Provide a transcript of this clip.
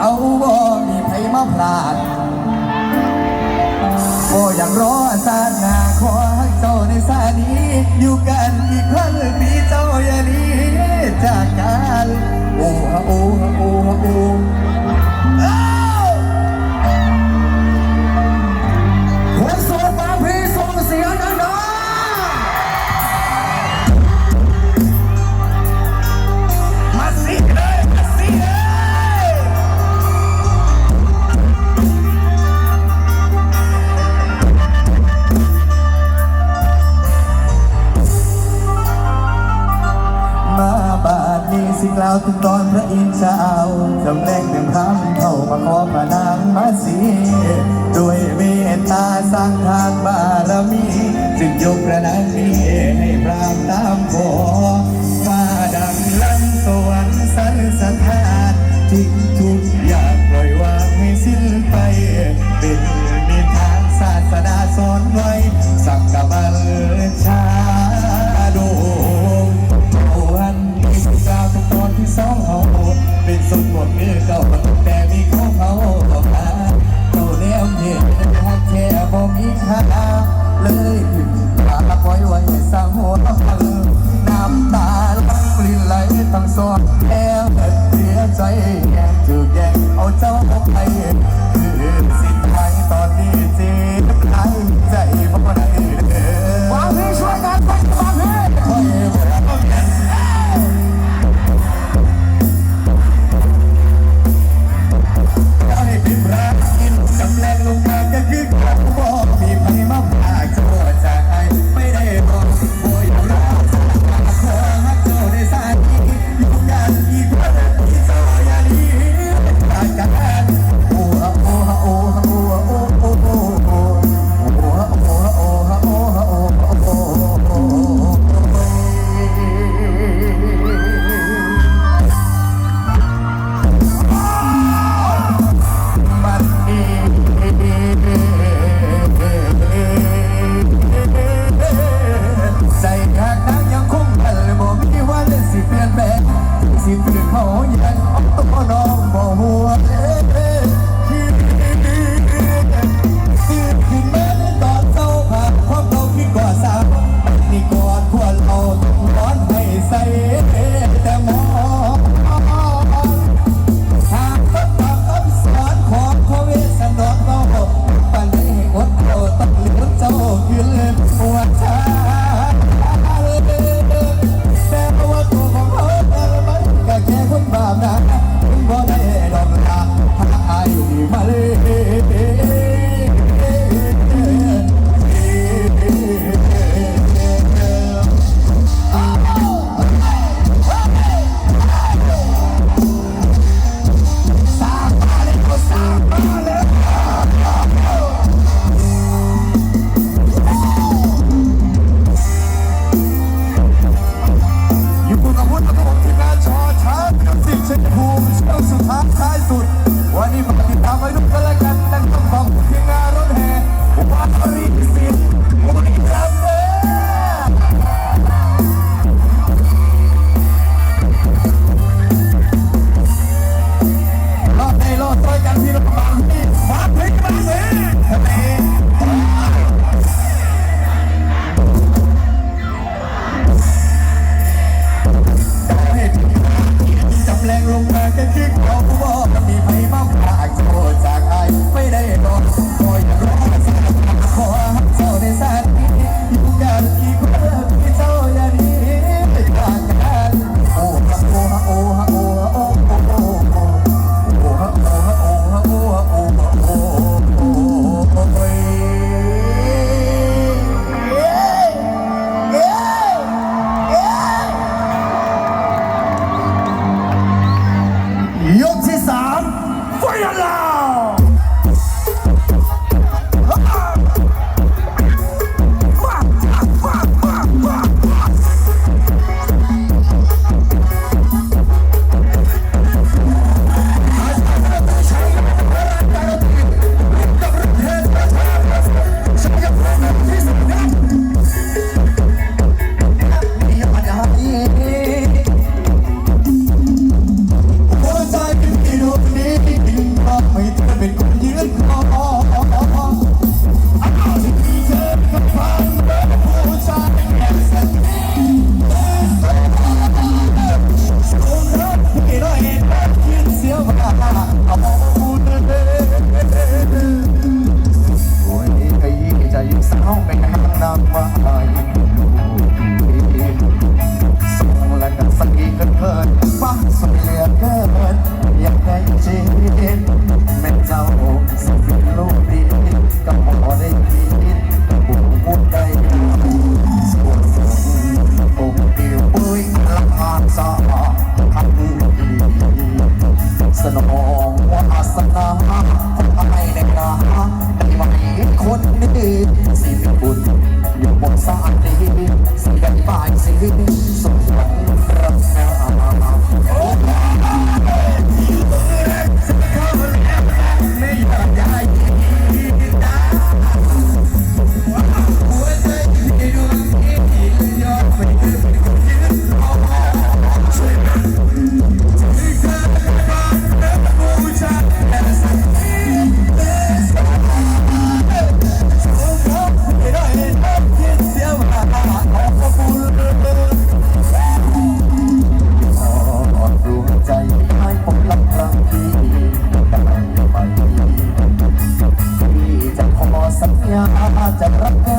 เอาบ่มีไผมาพลาดบ่อย่างรอสาหนาขอให้เจ้าในสานี้ อยู่กันอีกครั้งปีเจ้าอย่านี้จากกันาวจำแนกหนึ่งคำเข้ามาขอพระนางมาสีด้วยเมตตาสร้างทานบารมี จึงยกพระนางนี้ให้พราบตามขอฟ้าดังลันสวรรค์สันสถานทิ้งทุกอย่างปล่อยวางไม่สิ้น เป็นสมบูรณ์เมื่เก่า สุดท้ายท้สุด วันนี้ผมติดตามไว้ทุกคนแล้วกันตั้งแต่ งลงมาแค่คิดเขาว่ามีใครมาผ่าโคจากไอไม่ได้บอกก็อยรู้ Thank.